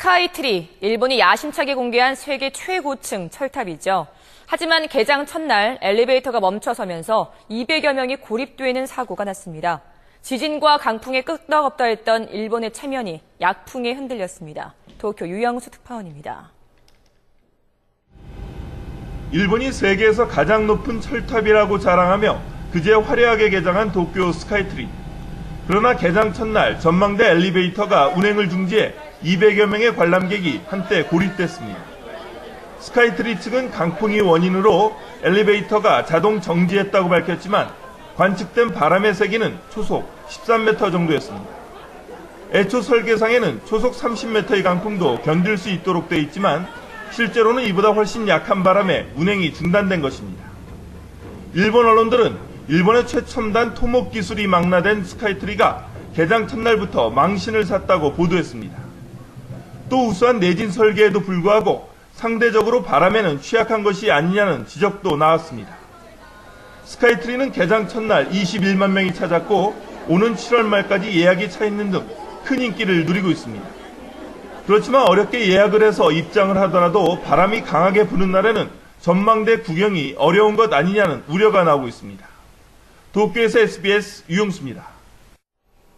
스카이트리, 일본이 야심차게 공개한 세계 최고층 철탑이죠. 하지만 개장 첫날 엘리베이터가 멈춰서면서 200여 명이 고립되는 사고가 났습니다. 지진과 강풍에 끄떡없다 했던 일본의 체면이 약풍에 흔들렸습니다. 도쿄 유영수 특파원입니다. 일본이 세계에서 가장 높은 철탑이라고 자랑하며 그제 화려하게 개장한 도쿄 스카이트리. 그러나 개장 첫날 전망대 엘리베이터가 운행을 중지해 200여 명의 관람객이 한때 고립됐습니다. 스카이트리 측은 강풍이 원인으로 엘리베이터가 자동 정지했다고 밝혔지만 관측된 바람의 세기는 초속 13m 정도였습니다. 애초 설계상에는 초속 30m의 강풍도 견딜 수 있도록 돼 있지만 실제로는 이보다 훨씬 약한 바람에 운행이 중단된 것입니다. 일본 언론들은 일본의 최첨단 토목 기술이 망라된 스카이트리가 개장 첫날부터 망신을 샀다고 보도했습니다. 또 우수한 내진 설계에도 불구하고 상대적으로 바람에는 취약한 것이 아니냐는 지적도 나왔습니다. 스카이트리는 개장 첫날 21만 명이 찾았고 오는 7월 말까지 예약이 차 있는 등 큰 인기를 누리고 있습니다. 그렇지만 어렵게 예약을 해서 입장을 하더라도 바람이 강하게 부는 날에는 전망대 구경이 어려운 것 아니냐는 우려가 나오고 있습니다. 도쿄에서 SBS 유용수입니다.